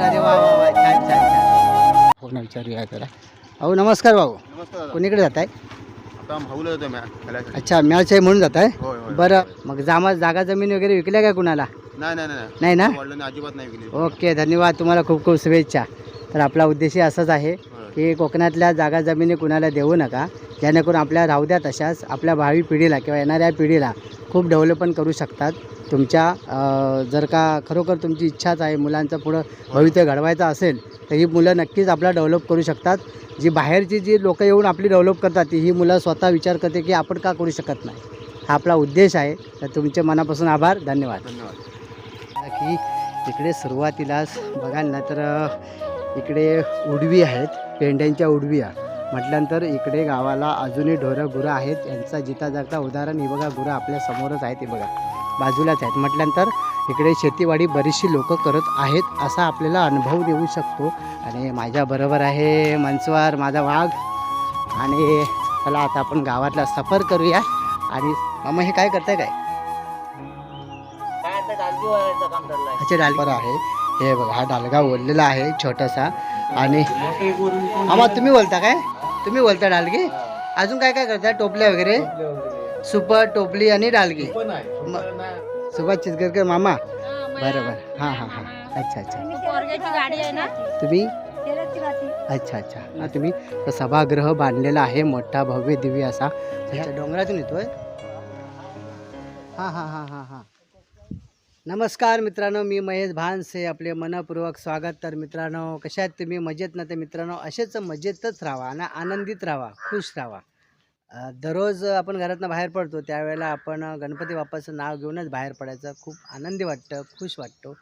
अरे वा वा वा. छान छान छान. हो ना विचारूया जरा. अहो नमस्कार भाऊ. नमस्कार. कोणीकडे जात आहे आता भाऊला येतो मॅ खेळायसाठी. अच्छा मॅच आहे म्हणून जात आहे होय होय. बरं मग जामा जागा जमीन वगैरे विकल्या का कुणाला? नाही नाही नाही नाही. ना? वडिलांनी अजिबात नाही ओके धन्यवाद. तुम्हाला खूप खूप शुभेच्छा. तर आपला उद्देश असाच आहे की कोकणातल्या जागा जमिनी कुणाला देऊ नका. जेणेकरून आपल्या राहू द्या तशाच आपल्या भावी पिढीला किंवा येणाऱ्या पिढीला खूप डेव्हलपमेंट करू शकतात. तुमच्या जर का खरोखर तुमची इच्छाच आहे मुलांचं पुढं भविष्य घडवायचं असेल तर ही मुलं नक्कीच आपला डेव्हलप करू शकतात. जी बाहेरची जी लोकं येऊन आपली डेव्हलप करतात ती ही मुलं स्वतः विचार करते की आपण का करू शकत नाही. हा आपला उद्देश आहे. तर तुमचे मनापासून आभार. धन्यवाद. धन्यवाद. की इकडे सुरुवातीलाच बघाल ना तर इकडे उडवी आहेत. पेंड्यांच्या उडव्या. म्हटल्यानंतर इकडे गावाला अजूनही ढोरं गुरं आहेत. यांचा जिता जागता उदाहरण ही बघा गुरं आपल्या समोरच आहेत हे बघा. बाजूलाच आहेत. म्हटल्यानंतर इकडे शेतीवाडी बरीचशी लोक करत आहेत असा आपल्याला अनुभव देऊ शकतो. आणि माझ्याबरोबर आहे मनसवार माझा वाघ. आणि चला आता आपण गावातला सफर करूया. आणि मामा हे काय करताय काय? अच्छा डालपर आहे. हे बघा हा डालगा ओढलेला आहे छोटासा. आणि मामा तुम्ही बोलता काय? तुम्ही बोलता डालगी? अजून काय काय करता? टोपल्या वगैरे? सुपर टोपली आणि डालगी. सुभाष चितगरकर मामा. बरं बरं. हां हां हां. अच्छा अच्छा. तुम्ही? अच्छा अच्छा. हा तुम्ही सभागृह बांधलेला आहे मोठा भव्य दिव्य असा. डोंगरातून येतोय? हां हां हां हां हां. नमस्कार मित्रांनो मी महेश भानसे आपले मनपूर्वक स्वागत. तर मित्रांनो कशा आहेत तुम्ही? मजेत ना? तर मित्रांनो असेच मजेतच राहा आणि आनंदित राहा खुश राहा. दररोज आपण घरातनं बाहेर पडतो त्यावेळेला आपण गणपती बाप्पाचं नाव घेऊनच बाहेर पडायचं. खूप आनंदी वाटतं खुश वाटतो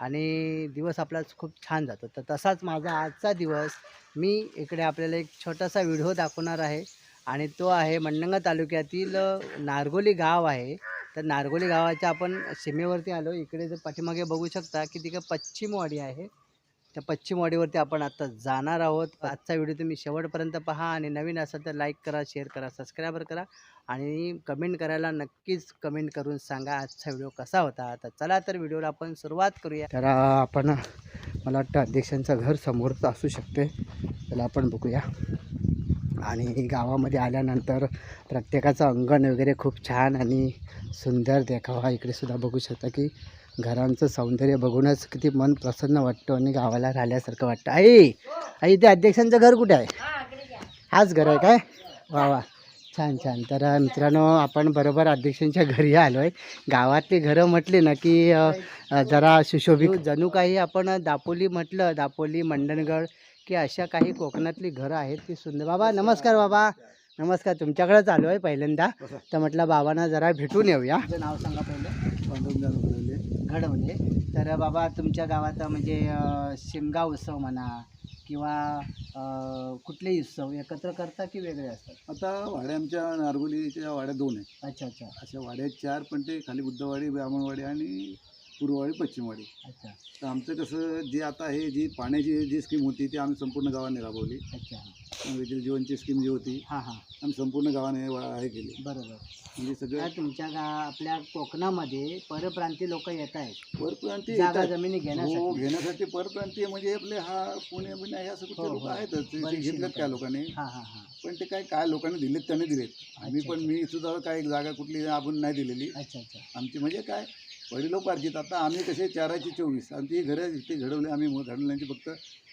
आणि दिवस आपला खूप छान जातो. तर तसाच माझा आजचा दिवस मी इकडे आपल्याला एक छोटासा व्हिडिओ दाखवणार आहे आणि तो आहे मंडंगा तालुक्यातील नारगोली गाव आहे. तर नारगोली गावाच्या आपण सीमेवरती आलो. इकडे जर पाठीमागे बघू शकता की तिकडे पश्चिमवाडी आहे. त्या पश्चिमवाडीवरती आपण आता जाणार आहोत. आजचा व्हिडिओ तुम्ही शेवटपर्यंत पहा आणि नवीन असाल तर लाईक करा शेअर करा सबस्क्राईबर करा आणि कमेंट करायला नक्कीच कमेंट करून सांगा आजचा व्हिडिओ कसा होता. तर चला तर व्हिडिओला आपण सुरुवात करूया. तर आपण मला वाटतं अध्यक्षांचं घर समोरच असू शकते. त्याला आपण बघूया. आणि गावामध्ये आल्यानंतर प्रत्येकाचं अंगण वगैरे खूप छान आणि सुंदर देखावा. इकडे सुद्धा बघू शकता की घरांचं सौंदर्य बघूनच किती मन प्रसन्न वाटतं आणि गावाला राहिल्यासारखं वाटतं. आई आई ते अध्यक्षांचं घर कुठे आहे? हाच घर आहे काय? वा वा. छान छान. तर मित्रांनो आपण बरोबर अध्यक्षांच्या घरी आलो आहे गावातली घरं म्हटली ना की जरा सुशोभित. जणू काही आपण दापोली म्हटलं दापोली मंडणगड की अशा काही कोकणातली घरं आहेत ती सुंदर. बाबा नमस्कार बाबा. नमस्कार. तुमच्याकडेच आलो आहे पहिल्यांदा. तर म्हटलं बाबांना जरा भेटून येऊया. नाव सांगा पहिलं. घडवले. तर बाबा तुमच्या गावात म्हणजे शिमगा उत्सव म्हणा किंवा कुठलेही उत्सव एकत्र करता की वेगळे असतात? आता वाड्या आमच्या नारगोलीच्या वाड्या दोन आहेत. अच्छा अच्छा. अशा वाड्या चार पण ते खाली बुद्धवाडी ब्राह्मणवाडी आणि पूर्ववाडी पश्चिमवाडी. अच्छा. तर आमचं कसं जे आता हे जी पाण्याची जी स्कीम होती ती आम्ही संपूर्ण गावाने राबवली. अच्छा. जीवनची स्कीम जी होती हां हां. आम्ही संपूर्ण गावाने वा- हे केली. बरोबर. म्हणजे सगळं तुमच्या गा आपल्या कोकणामध्ये परप्रांतीय लोक येत आहेत. परप्रांतीय जागा येतात. जमिनी हो घेण्यासाठी. घेण्यासाठी परप्रांतीय म्हणजे आपले हा पुणे बिणे ह्या हो, लोक हो. आहेतच. ते- ते बरीचशी घेतलेत लोकं काय लोकांनी. हां हां हां. पण ते काय काय लोकांनी दिलेत त्यांनी दिलेत. आम्ही अच्छा, पण. मी सुद्धा काय एक जागा कुठली आपण नाही दिलेली. अच्छा अच्छा. आमची म्हणजे काय? वडिलोपार्जित आता आम्ही कसे चाराची चोवीस आमची घरं इथे घडवले आम्ही घडवल्यांची फक्त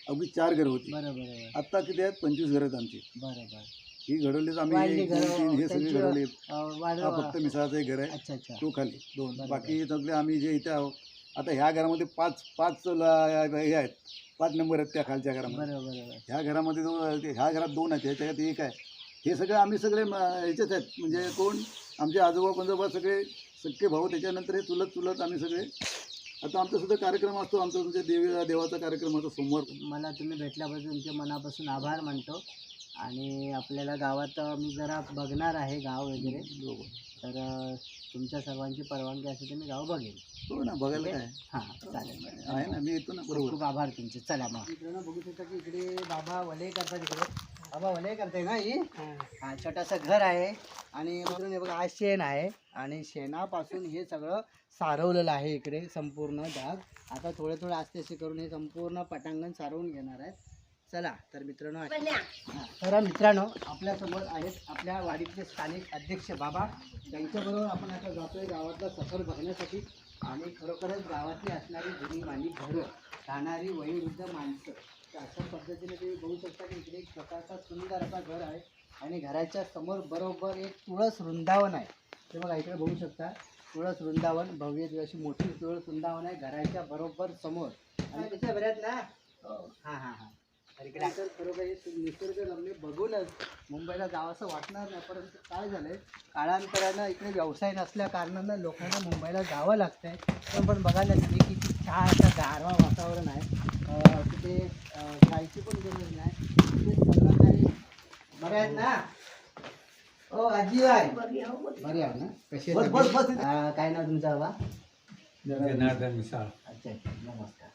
अगदी चार घरं होती. बरं बरं बरं. आत्ता किती आहेत? पंचवीस घरं आहेत आमची. बरं बरं. ही घडवलीच आम्ही वाढली एक, दोन, घरं, तीन हे सगळे त्यांची- घडवले. अं, वाढ हा फक्त मिसळाचं एक घर आहे. अच्छा अच्छा. तो खाली. दोन बरोबर. बाकी सगळे आम्ही जे इथे आहोत आता ह्या घरामध्ये पाच पाच ला- हे आहेत. पाच नंबर आहेत त्या खालच्या घरामध्ये. ह्या घरामध्ये जो ते- ह्या घरात दोन आहेत ह्याच्यात एक आहे. हे सगळे आम्ही सगळे म- ह्याचेच आहेत. म्हणजे कोण? आमचे आजोबा पंजोबा सगळे सख्खे भाऊ त्याच्यानंतर हे चुलत चुलत आम्ही सगळे. आता आमचा सुद्धा कार्यक्रम असतो आमचा तुमच्या देवी देवाचा कार्यक्रम असतो सोमवार. मला तुम्ही भेटल्याबद्दल तुमच्या मनापासून आभार मानतो. आणि आपल्याला गावात मी जरा बघणार आहे गाव वगैरे. तर तुमच्या सर्वांची परवानगी असेल तर मी गाव बघेन. हो ना बघायला काय? हां चालेल. आहे ना मी येतो ना खूप बरोबर. खूप आभार तुमचे. चला मग. मित्रांनो बघू शकता की इकडे बाबा वले करतात इकडे. बाबा भले करते ना ही? हा छोटासा घर आहे. आणि मित्रांनो हे बघा हा शेण आहे आणि शेणापासून हे सगळं सारवलेलं आहे इकडे संपूर्ण डाग आता थोडे थोडे आस्ते असे करून हे संपूर्ण पटांगण सारवून घेणार आहेत. चला तर मित्रांनो हा, तर मित्रांनो आपल्यासोबत आहेत आपल्या वाडीतले स्थानिक अध्यक्ष बाबा. त्यांच्याबरोबर आपण आता जातोय गावातला सफर बघण्यासाठी. आणि खरोखरच गावातली असणारी जुनी मानी घरं राहणारी वयोवृद्ध माणसं. तर अशा पद्धतीने तुम्ही बघू शकता की इकडे एक प्रकारचा सुंदर असा घर आहे आणि घराच्या समोर बरोबर एक तुळस वृंदावन आहे. ते बघा इकडे बघू शकता. तुळस वृंदावन भव्य अशी मोठी तुळस वृंदावन आहे घराच्या बरोबर समोर. आणि त्याच्या बऱ्यात ना? हां. हां हां तर इकडे तर खरोखर हे निसर्गरम्य बघूनच मुंबईला जावंसं वाटणार नाही परंतु काय झालंय काळांतरानं इकडे व्यवसाय नसल्या कारणानं लोकांना मुंबईला जावं लागतंय. पण पण बघा ना तुम्ही किती छान असं गारवा वातावरण आहे. तिथे जायची पण गरज नाही. तिथे सगळं काही बरे आहेत ना? ओ आजी आहे. बरी आहे ना? कशी बस, बस, बस इथे. अं, काय नाव तुमचं बाबा? जनार्दन मिसाळ. अच्छा अच्छा. नमस्कार.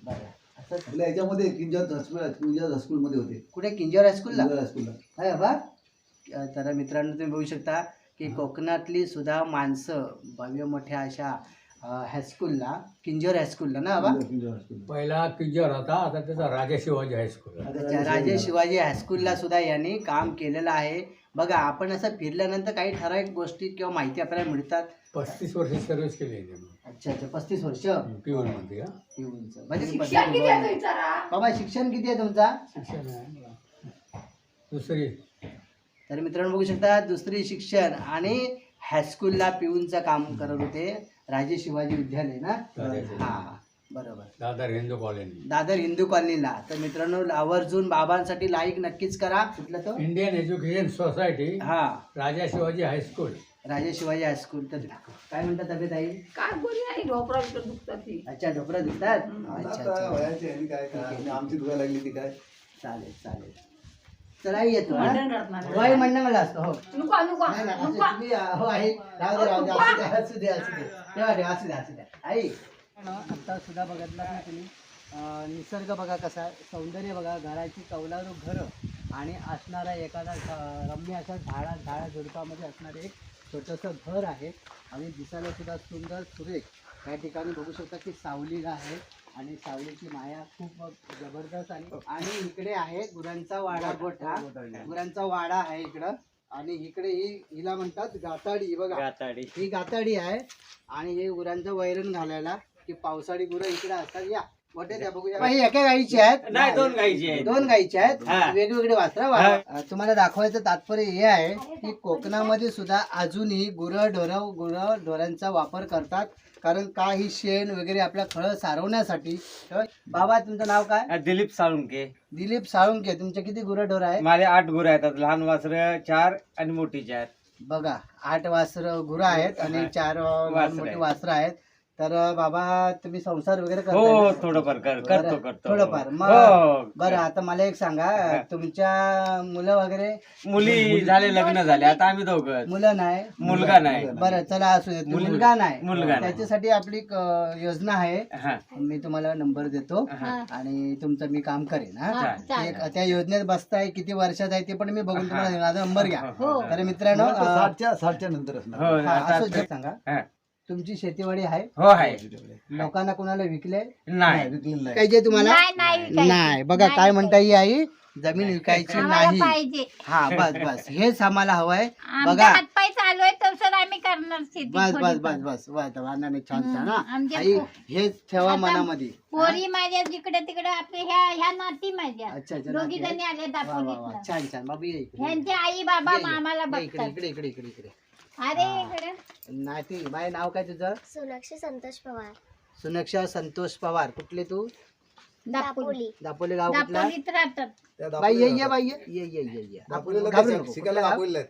बरं. असं आपल्या याच्यामध्ये हायस्कूल हायस्कूलमध्ये होते. कुठे? किंजोर हायस्कूलला किंजत हायस्कूलला आहे बाबा तर मित्रांनो तुम्ही बघू शकता की कोकणातली सुद्धा माणसं भव्य मोठ्या अशा हायस्कूलला किंजोर हायस्कूलला ना बाबा? पहिला किंजर होता आता त्याचा राजा शिवाजी हायस्कूल आहे. अच्छा राजे शिवाजी हायस्कूलला सुद्धा यांनी काम केलेलं आहे. बघा आपण असं फिरल्यानंतर काही ठराविक गोष्टी किंवा माहिती आपल्याला मिळतात. पस्तीस वर्ष सर्व्हिस केली आहे त्यांनी. अच्छा अच्छा पस्तीस वर्ष? पिऊन मध्ये पिऊनचं. म्हणजे बाबा शिक्षण किती आहे तुमचा? शिक्षण आहे दुसरी. तर मित्रांनो बघू शकता दुसरी शिक्षण आणि हायस्कूलला पिऊनचं काम करत होते. राजे शिवाजी विद्यालय ना? दादर हा बरोबर. दादर हिंदू कॉलनी. दादर हिंदू कॉलनीला. तर मित्रांनो आवर्जून बाबांसाठी लाईक नक्कीच करा. कुठलं तो? इंडियन एज्युकेशन सोसायटी हा. राजा शिवाजी हायस्कूल राजे शिवाजी हायस्कूल तर काय म्हणतात तब्येत आई? काय बरी आहे ढोपरा बिपरा दुखतात ती अच्छा ढोकरं दुखतात? अच्छा आता अच्छा. वयाची ह्यानी काय काय आणि आमची धुवायला लागली ती काय? चालेल चालेल. चला येतो. वय म्हणणं मला असतं हो. नाही, नाही, असं तुम्ही, हो आहे राहू दे राहू दे असू असू असू असू असू आई. आता सुद्धा बघितलं ना तुम्ही? अं, निसर्ग बघा कसा आहे. सौंदर्य बघा घराची कौलारू घरं आणि असणारा एखादा झ- रम्य अशा झाडा झाडा झुडपामध्ये असणारे एक छोटंसं घर आहे. आणि दिसायला सुद्धा सुंदर सुरेख. या ठिकाणी बघू शकता की सावलीला आहे. आणि सावलीची माया खूप जबरदस्त आणि आणि इकडे आहे गुरांचा वाडा गोठा. गुरांचा वाडा आहे इकडं. आणि इकडे ही हिला म्हणतात गाताडी. बघा. ही गाताडी आहे. आणि हे गुरांचं वैरण घालायला. की पावसाळी गुरं इकडे असतात या. मोठे द्या बघूया. ही एका गाईची आहेत. नाही दोन गाईचे आहेत. दोन गाईचे आहेत. हा. वेगवेगळे वासरा तुम्हाला दाखवायचं तात्पर्य हे आहे की कोकणामध्ये सुद्धा अजूनही गुरं ढोरं गुरं ढोरांचा वापर करतात. कारण का ही शेण वगैरे आपल्या फळं सारवण्यासाठी तर बाबा तुमचं नाव काय? दिलीप साळुंके. दिलीप साळुंके. तुमचे किती गुरं ढोर आहे माझे आठ गुरु आहेत. लहान वासर चार आणि मोठी चार बघा आठ वासर गुरं आहेत आणि चार अ, लहान वासरं मोठी आहेत. वासरं आहेत. तर बाबा तुम्ही संसार वगैरे हो करताय ना? थोडंफार कर करतो बरं, करतो थोडंफार. मग हो बरं आता मला एक सांगा. तुमच्या मुलं वगैरे? मुली झाले लग्न झाले. आता आम्ही दोघं. मुलं नाही? मुलगा नाही. बरं चला असू दे. मुलगा- मुलगा नाही. मुलगा नाही. त्याच्यासाठी आपली एक, अ, योजना आहे. हा. मी तुम्हाला नंबर देतो हा. आणि तुमचं मी काम करेन हा. चालेल. एक- त्या योजनेत बसताय किती वर्षात आहे ते पण मी बघून तुम्हाला. माझा नंबर घ्या. हो. तर मित्रांनो अ, साठच्या साठच्या नंतर असणार. हो हा, आता असू दे सांगा. हा. तुमची शेतीवाडी आहे? हो आहे. लोकांना कुणाला विकले नाही. विकलेलं नाही. काय जे तुम्हाला नाही नाही विकायची. नाही. बघा काय म्हणता ही आई? जमीन विकायची आम्हाला नाही. पाहिजे. हा बस बस. हेच आम्हाला हवंय. आमच्या बघा. हातपाय चालू आहे तर आम्ही करणार शेती बस बस थोडीफार. बस बस. बस वाहनाने छान छान हा आई हेच ठेवा आता मनामध्ये. पोरी माझ्या जिकडे तिकडे आपले ह्या ह्या नाती माझ्या. अच्छा अच्छा दोघी नाती. जणी आले वा, वा, वा. दापोलीतनं छान छान. बाबू ये इकडे. ह्यांचे आई बाबा ये, ये. आम्हाला ये इकडे बघतात. इकडे इकडे इकडे इकडे. अरे हा. नाती बाय नाव काय तुझं? सोनाक्षी संतोष पवार. सुनक्षा संतोष पवार. कुठले तू? दापोली. दापोली. गाव कुठला? दापोलीत राहतात. त्या बाई ये दापोलीला ये बाई ये. ये ये ये ये. दापोलीला घाबरू काय नको. शिकायला कुठलं गाव? दापोलीला आहेत.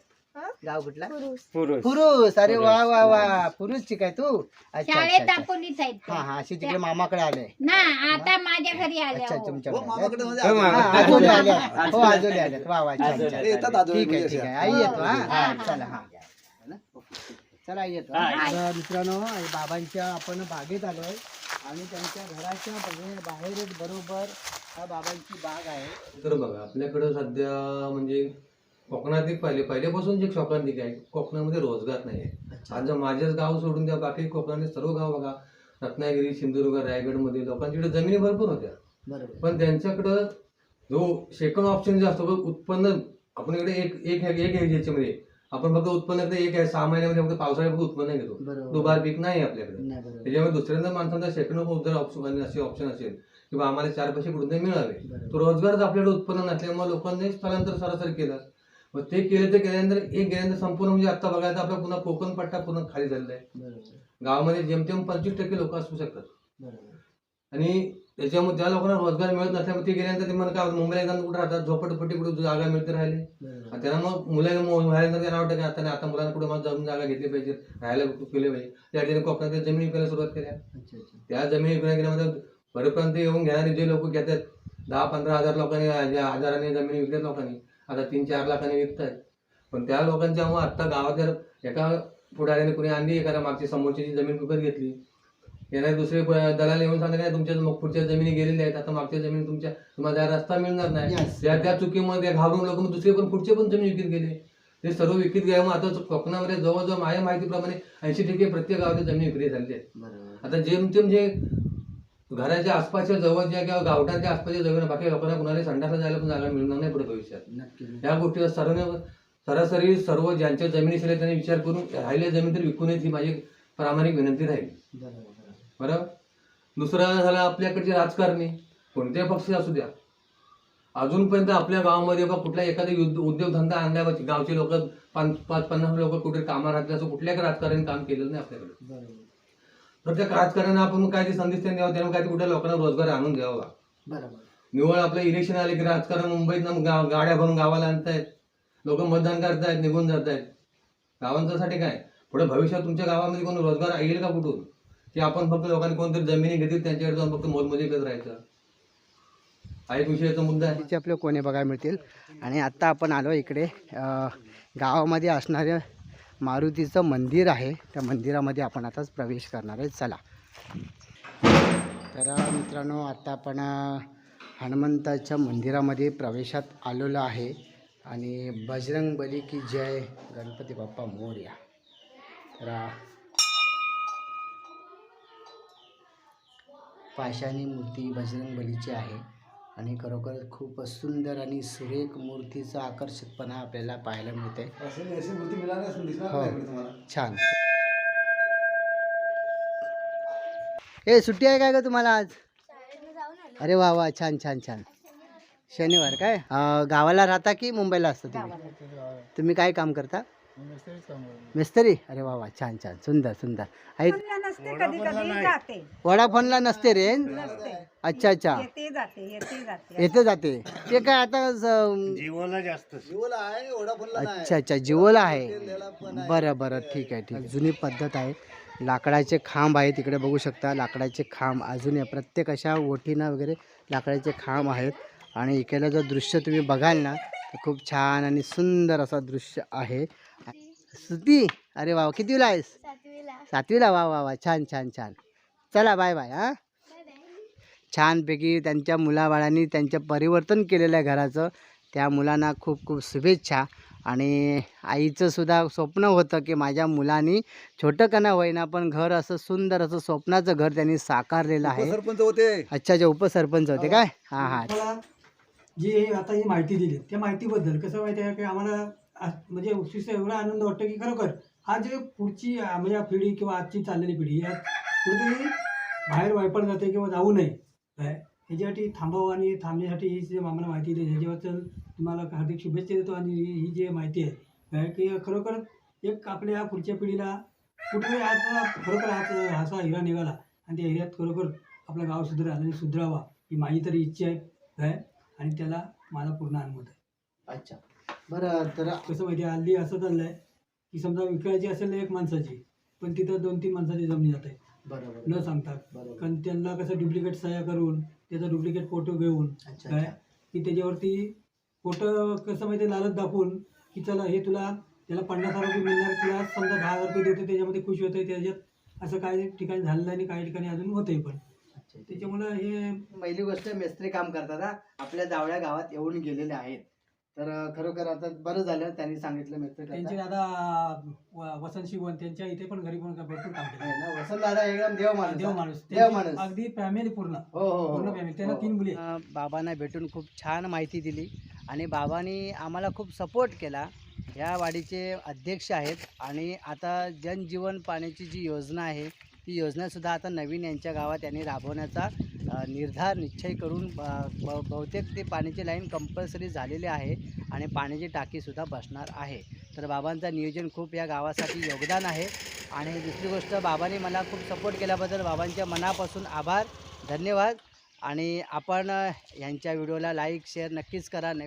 गाव कुठला? पुरुष. पुरुष. पुरुष. अरे वा वा वा. पुरुष. शिकाय तू? अच्छा शाळेत अच्छा. अच्छा. आहेत ते. हा हा अशी तिकडे मामाकडे आले. ना आता माझ्या घरी आल्या अच्छा हो. तुमच्या हो, मामाकडे म्हणजे हो, हा, आल्या. हो आजोली आल्यात वा वा छान छान ते येतात आजोळी ठीक आहे म्हणजे ठीक आहे. अशा. आई येतो हा हा. हा चला हा. चला येतो. हा. तर मित्रांनो बाबांच्या आपण बागेत आलोय. आणि त्यांच्या घराच्या बाहेर बाहेरच बरोबर हा बाबांची बाग आहे. तर बघा आपल्याकडं सध्या म्हणजे कोकणात एक पहिले पहिल्यापासून जे शॉकांतिक आहे. कोकणामध्ये रोजगार नाही आहे आज माझ्याच गाव सोडून द्या बाकी कोकणाने सर्व गाव बघा. रत्नागिरी सिंधुदुर्ग रायगडमध्ये लोकांच्याकडे जमिनी भरपूर होत्या. पण त्यांच्याकडं जो सेकंड ऑप्शन जे असतो उत्पन्न आपण इकडे एक एक एक एक ह्याच्यामध्ये आपण फक्त उत्पन्न इकडे एक आहे सहा महिन्यामध्ये फक्त पावसाळ्यात फक्त उत्पन्न घेतो. दुबार पीक नाही आपल्याकडे. त्याच्यामुळे दुसऱ्यांदा माणसांचा सेकंड जर ऑप्शन असे ऑप्शन असेल किंवा आम्हाला चार पैसे कुठून तरी मिळावे. बरोबर. तो रोजगारच आपल्याकडे उत्पन्न नसल्यामुळे लोकांनी स्थलांतर सरासरी केलं. मग ते केलं ते केल्यानंतर एक गेल्यानंतर संपूर्ण म्हणजे आता बघायचं आपला पुन्हा कोकण पट्टा पूर्ण खाली झालेला आहे. गावामध्ये जेमतेम पंचवीस टक्के लोक असू शकतात. आणि त्याच्यामुळे त्या लोकांना रोजगार मिळत नसल्यामुळे ते गेल्यानंतर ते म्हणा काय मुंबईला जाऊन कुठे राहतात झोपडपट्टी कुठे जागा मिळते राहिले. आणि त्यांना मग मुलं व्हायला त्यांना वाटतं की? आता आता मुलांना कुठे मग जाऊन जागा घेतली पाहिजे राहायला केले पाहिजे? त्या ठिकाणी कोकणात जमिनी विकायला सुरुवात केल्या. त्या जमिनी विकण्या गेल्यामध्ये वरपर्यंत येऊन घेणारे जे लोक घेतात दहा पंधरा हजार लोकांनी हजाराने जमिनी विकतात लोकांनी. आता तीन चार लाखांनी विकतात पण त्या लोकांच्या मग आत्ता गावात जर एका पुढाऱ्याने कुणी आणली एखाद्या मागची समोरची जमीन विकत घेतली. येणारे दुसरे दलाल येऊन सांगतात "नाही, तुमच्या मग पुढच्या जमिनी गेलेल्या आहेत आता मागच्या जमिनी तुमच्या तुम्हाला रस्ता मिळणार नाही. Yes. त्या त्या चुकीमध्ये घाबरून लोक मग दुसरे पण पुढचे पण जमीन विकत गेले. ते सर्व विकत गेल्यामुळे आता कोकणामध्ये जवळजवळ माझ्या माहितीप्रमाणे ऐंशी टक्के प्रत्येक गावाच्या जमिनी विक्री झाली आहेत. बरोबर. आता जेमतेम जे घराच्या आसपासच्या जवळच्या किंवा गावठाच्या आसपासच्या जवळ बाकी लोकांना कुणाला संडासला जायला पण जागा मिळणार नाही पुढे भविष्यात. नक्की या गोष्टीला सर्व सरासरी सर्व ज्यांच्या जमिनी असेल त्यांनी विचार करून राहिल्या जमीन तरी विकू नयेत ही माझी प्रामाणिक विनंती राहील. बरोबर. बरं? दुसरा झाला आपल्याकडचे राजकारणी. कोणत्याही पक्ष असू द्या. अजूनपर्यंत आपल्या गावामध्ये बा कुठला एखादा युद्ध उद्योगधंदा आणल्यावर गावचे लोक पाच पाच पन्नास लोक कुठे कामाला राहतील असं कुठल्याही राजकारणी काम केलेलं नाही आपल्याकडे. बरोबर. प्रत्येक राजकारण्यांना आपण काय ते संदेश त्यांनी द्यावा त्यामुळे काय कुठल्या लोकांना रोजगार आणून द्यावा. बरोबर. निवड आपलं इलेक्शन आले की राजकारण मुंबईत गाड्या भरून गावाला आणतायत. लोक मतदान करतायत निघून जात आहेत गावांच्यासाठी काय? पुढे भविष्यात तुमच्या गावामध्ये कोण रोजगार येईल का कुठून? की आपण फक्त लोकांनी कोणतरी जमिनी घेतील त्यांच्याकडे जाऊन फक्त मोजमोजी करत राहायचं. हा एक विषयाचा मुद्दा आहे. तिथे आपले कोणी बघायला मिळतील. आणि आत्ता आपण आलो इकडे गावामध्ये असणाऱ्या मारुतीचं मंदिर आहे. त्या मंदिरामध्ये आपण आताच प्रवेश करणार आहे. चला. तर मित्रांनो आत्ता आपण हनुमंताच्या मंदिरामध्ये प्रवेशात आलेलो आहे. आणि बजरंग बली की जय गणपती बाप्पा मोर्या. तर पाषाणी मूर्ती बजरंग बलीची आहे आणि खरोखर खूप सुंदर आणि सुरेख मूर्तीचा आकर्षकपणा आपल्याला पाहायला मिळते हो. छान. ए सुट्टी आहे काय का तुम्हाला आज? अरे वा वा छान छान छान. शनिवार काय? अं, गावाला राहता की मुंबईला असता तुम्ही? तुम्ही काय काम करता? मिस्त्री अरे वा वा छान छान. सुंदर सुंदर. आहेत नसते कधी कधी जाते. वडाफोनला नसते रे? अच्छा अच्छा. येते जाते येते जाते. येते जाते. ते काय आता ज- जिओला आहे नाही. अच्छा अच्छा जिओला आहे. बरं बरं ठीक आहे ठीक आहे. जुनी पद्धत आहे. लाकडाचे खांब आहे तिकडे बघू शकता. लाकडाचे खांब अजून आहे. प्रत्येक अशा ओठीनं वगैरे लाकडाचे खांब आहेत. आणि इकडलं जर दृश्य तुम्ही बघाल ना तर खूप छान आणि सुंदर असं दृश्य आहे. सुती? अरे वा कितीला आहेस? सातवीला. वा वा वा छान छान छान. चला बाय बाय हां. छानपैकी त्यांच्या मुलाबाळांनी त्यांचं परिवर्तन केलेलं आहे घराचं. त्या मुलांना खूप खूप शुभेच्छा. आणि आईचं सुद्धा स्वप्न होतं की माझ्या मुलांनी छोटं का ना होईना पण घर असं सुंदर असं स्वप्नाचं घर त्यांनी साकारलेलं आहे. उपसरपंच होते. अच्छा जे उपसरपंच होते काय? हां हां. जी आता ही माहिती दिली. त्या माहितीबद्दल कसं माहिती आहे की आम्हाला म्हणजे अतिशय एवढा आनंद वाटतो की खरोखर हा जे पुढची म्हणजे या पिढी किंवा आजची चाललेली पिढी या कुठेतरी बाहेर वायपड जाते किंवा जाऊ नये. काय? ह्याच्यासाठी थांबावं आणि थांबण्यासाठी ही जी आम्हाला माहिती दिली ह्याच्याबद्दल तुम्हाला हार्दिक शुभेच्छा देतो आणि ही जी माहिती आहे काय की खरोखर एक आपल्या पुढच्या पिढीला कुठे आज खरोखर आज असा हिरा निघाला आणि त्या हिऱ्यात खरोखर आपलं गाव सुधरा आणि सुधरावा ही माझी तरी इच्छा आहे काय? आणि त्याला माझा पूर्ण अनुभव आहे. अच्छा. बरं तर कसं माहिती आहे हल्ली असं चाललं आहे की समजा विकायची असेल ना एक माणसाची पण तिथं दोन तीन माणसाची जमिनी जात बरोबर न सांगता. बरोबर. कारण त्यांना कसं डुप्लिकेट सह्या करून त्याचा डुप्लिकेट फोटो घेऊन अच्छा काय? अच्छा. की त्याच्यावरती फोटो कसं माहिती लालच दाखवून की चला हे तुला त्याला पन्नास हजार रुपये मिळणार तुला समजा दहा हजार रुपये देतो त्याच्यामध्ये खुश होतं त्याच्यात असं काही ठिकाणी झालेलं आहे आणि काही ठिकाणी अजून होतंय पण. त्याच्यामुळं हे पहिली गोष्ट मेस्त्री काम करतात हा. आपल्या जावळ्या गावात येऊन गेलेले आहेत. तर खरोखर आता बरं झालं त्यांनी सांगितलं मेस्त्री त्यांचे. दादा वसंत शिवण त्यांच्या इथे पण घरी पण भरपूर काम केलं. आहे ना, वसंत दादा एकदम देव माणूस देव हा. माणूस. देव माणूस. अगदी फॅमिली पूर्ण. हो हो पूर्ण हो फॅमिली त्यांना हो. तीन मुली बाबांना भेटून खूप छान माहिती दिली. आणि बाबांनी आम्हाला खूप सपोर्ट केला. या वाडीचे अध्यक्ष आहेत. आणि आता जनजीवन पाण्याची जी योजना आहे ती योजनासुद्धा आता नवीन यांच्या गावात यांनी राबवण्याचा निर्धार निश्चय करून ब- बहुतेक ते पाण्याची लाईन कंपल्सरी झालेली आहे आणि पाण्याची टाकीसुद्धा बसणार आहे. तर बाबांचं नियोजन खूप या गावासाठी योगदान आहे. आणि दुसरी गोष्ट बाबांनी मला खूप सपोर्ट केल्याबद्दल बाबांच्या मनापासून आभार धन्यवाद. आणि आपण यांच्या व्हिडिओला लाईक शेअर नक्कीच करा.